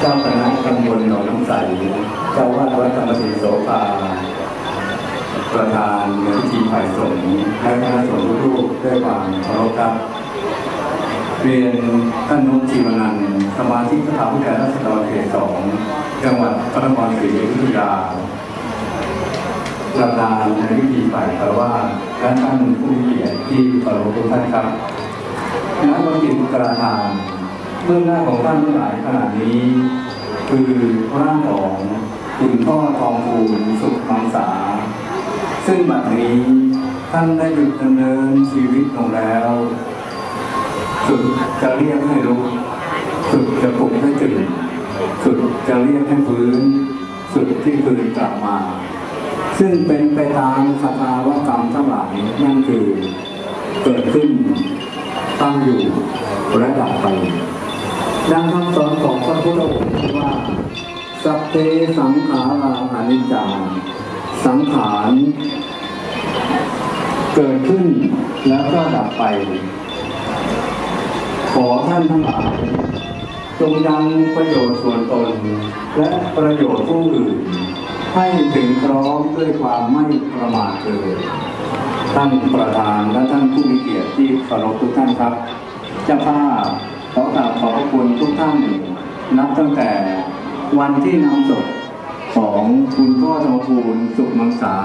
เจ้าคณะตำบลหนองน้ำใสเจ้าวาดวัดธรรมศรีโสภาประธานพิธีฝ่ายสงฆ์และคณะสงฆ์ทุกรูปด้วยความเคารพครับเรียนท่านนุชชีวนันสมาชิกสภาผู้แทนราษฎรเขตสองจังหวัดพระนครศรีอยุธยาประธานในพิธีฝ่ายคารวะและท่านผู้เกียรติที่เคารพทุกท่านครับณวันจิตกระทาน เบื้องหน้าของท่านทั้งหลายขณะนี้ คือร่างของคุณพ่อทองภูลสุขมังสา ซึ่งบัดนี้ท่านได้หยุดดำเนินชีวิตลงแล้วสุดจะเรียกให้ลุกสุดจะปลุกให้ตื่นสุดจะเรียกให้ฟื้น สุดที่คืนกลับมา ซึ่งเป็นไปตามสภาวะกรรมทั้งหลายนั่นคือเกิดขึ้นตั้งอยู่และดับไป ดังคำสอนของพระพุทธองค์ที่ว่า สัพเพสังขาราอนิจจาสังขารเกิดขึ้นแล้วก็ดับไป ขอท่านทั้งหลายจงยังประโยชน์ส่วนตน และประโยชน์ผู้อื่น ให้ถึงพร้อมด้วยความไม่ประมาทเถิดท่านประธานและท่านผู้มีเกียรติที่เคารพทุกท่านครับ เจ้าภาพ ขอกราบขอบพระคุณทุกท่านนับตั้งแต่วันที่นำศพของคุณพ่อทองภูลสุขมังสา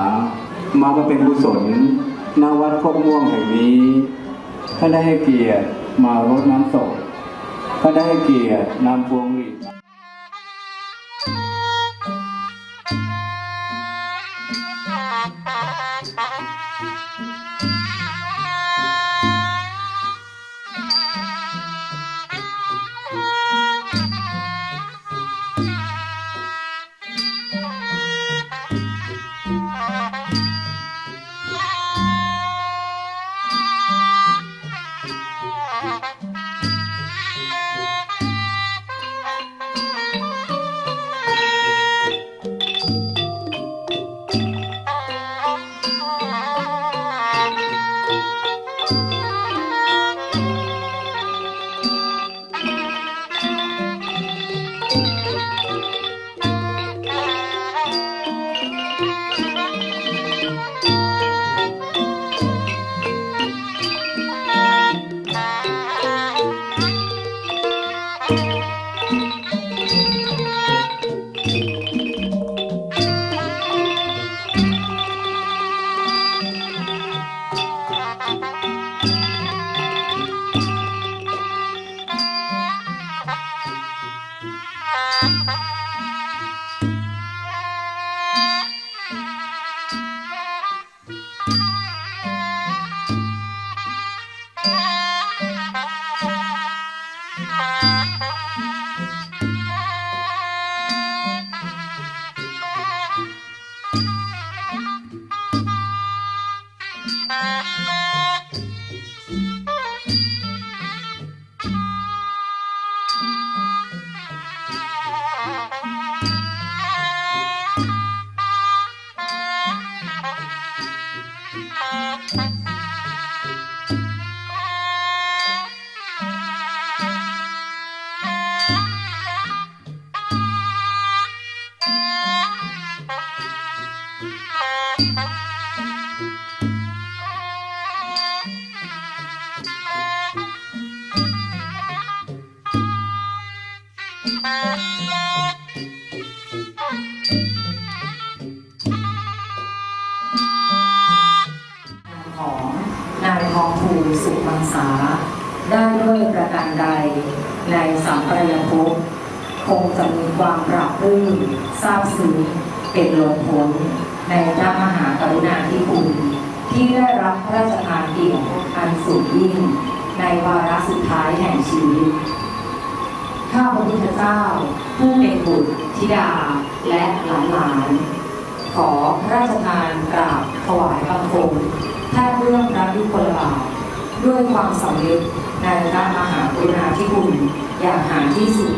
มามาเป็นกุศลณวัดโคกม่วงแห่งนี้ท่านได้ให้เกียรติมารดน้ำศพท่านได้ให้เกียรตินำพวงหลีด Thank you. สุมังสาได้ด้วยประการใด ในสัมปรายภพคงจะมีความปรับปลื้มซาบซึ้งเป็นหลงผล ในพระมหากรุณาธิคุณที่ได้รับพระราชทานเกียรติอันสูงยิ่ง ในวาระสุดท้ายแห่งชีวิตข้าพระพุทธเจ้า ผู้เป็นบุตรธิดาและหลานหลาน ขอพระราชทานกราบถวายบังคมแทบเรื่องพระยุคลบาท ด้วยความสำนึกในพระมหากรุณาธิคุณอย่างหาที่สุด